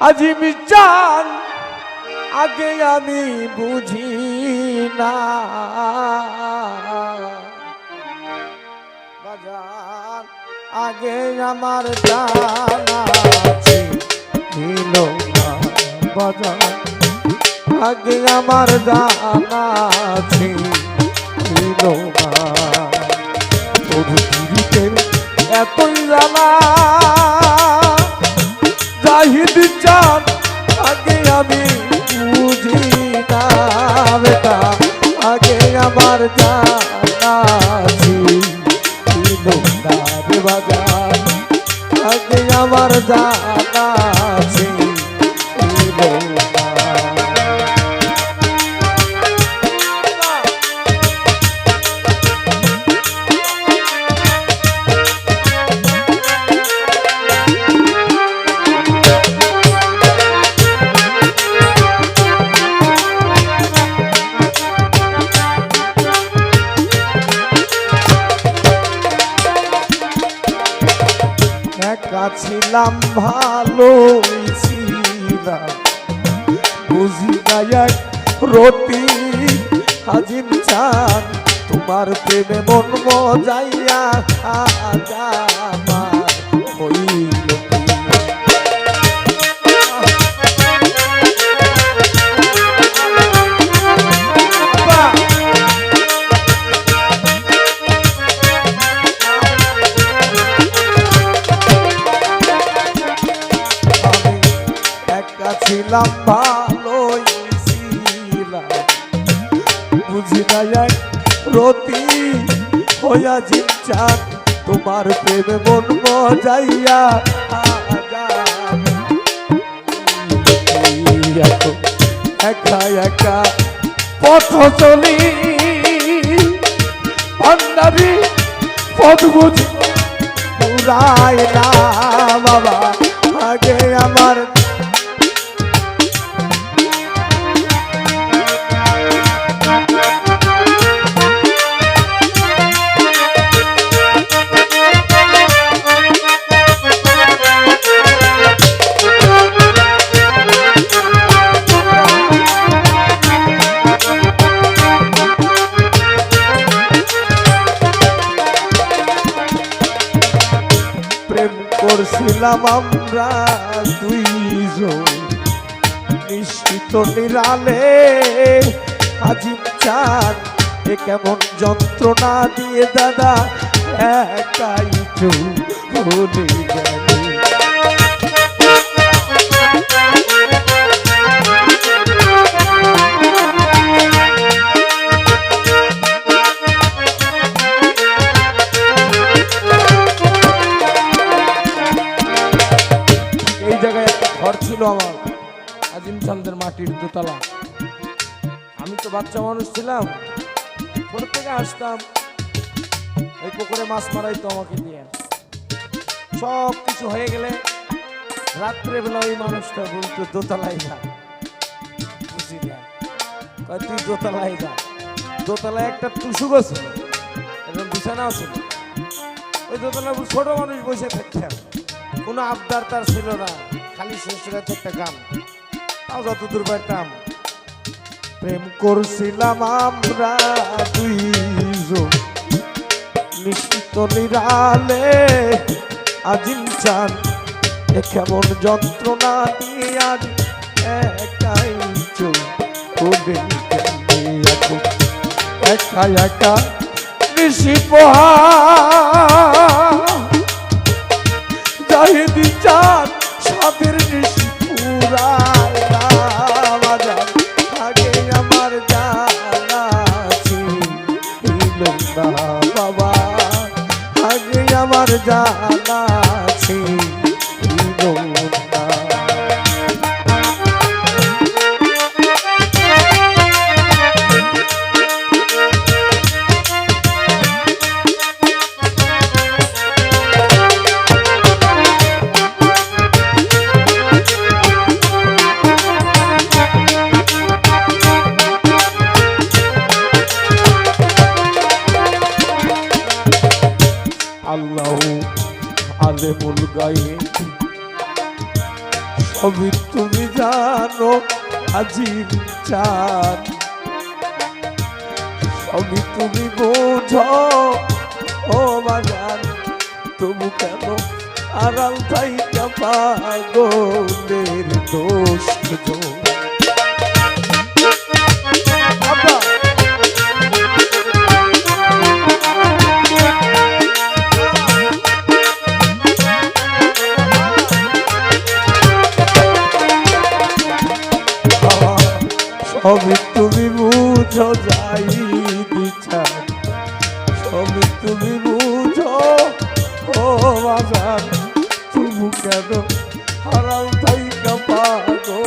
আজি মিজান আগে আমি বুঝি না। আগে আমার জানা না। বাজান আগে আমার জানা আমার ছিলাম ভালো ছিলাম বুঝি গায়ক রতি হাজিম চান তোমার প্রেমে মন মজাইয়া আমার রতি হইয়া তোমার প্রেমে মন মজাইয়া একা একা পথ চলি অন্নারি পথ বুঝি না বাবা আগে করছিলাম আমরা দুইজন। নিশ্চিত নিরালে আজিম চান এ কেমন যন্ত্রণা দিয়ে দাদা একাই চলে ঘর ছিল আমার। আজিম চান্দের মাটির দোতলা। আমি তো বাচ্চা মানুষ ছিলাম। ছোট থেকে আসতাম। এই পুকুরে মাছ মারাই তো আমাকে নিয়ে। সব কিছু হয়ে গেলে রাত্রে বেলা ওই মানুষটা বলতো, দোতলায় যা। বুঝি না। তুই দোতলায় যা। দোতলায় একটা টুসুগো ছিল। এবং বিছানাও ছিল। ওই দোতলায় ছোট মানুষ বসে থাকতাম। কোনো আবদার তার ছিল না। খালি শ্বশুরের একটা গান। তাও যতদূর পারতাম। প্রেম করছিলাম আমরা দুইজন। নিশ্চিত নিরালে আজিম চান। কেমন যন্ত্রণা দিয়ে একাই একা একা নিশি পোহা। সবই তুমি জানো আজির চান সবই তুমি বোঝো, ও বাজান তবু কেন আড়াল তাই পাগলের দোষ খোঁজো? সবই তুমি বুঝো, ও বাজার তুমি কেন হারাল থাইকা পাগলে?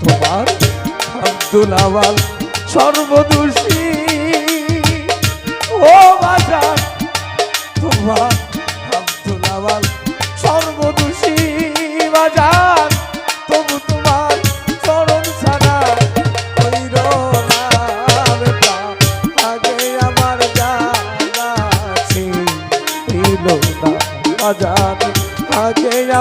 তোমার, আব্দুল আওয়াল সর্বদোষী। ও বাজার তোমার আব্দুল আওয়াল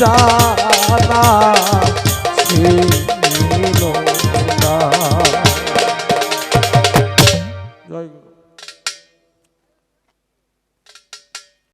জানা সে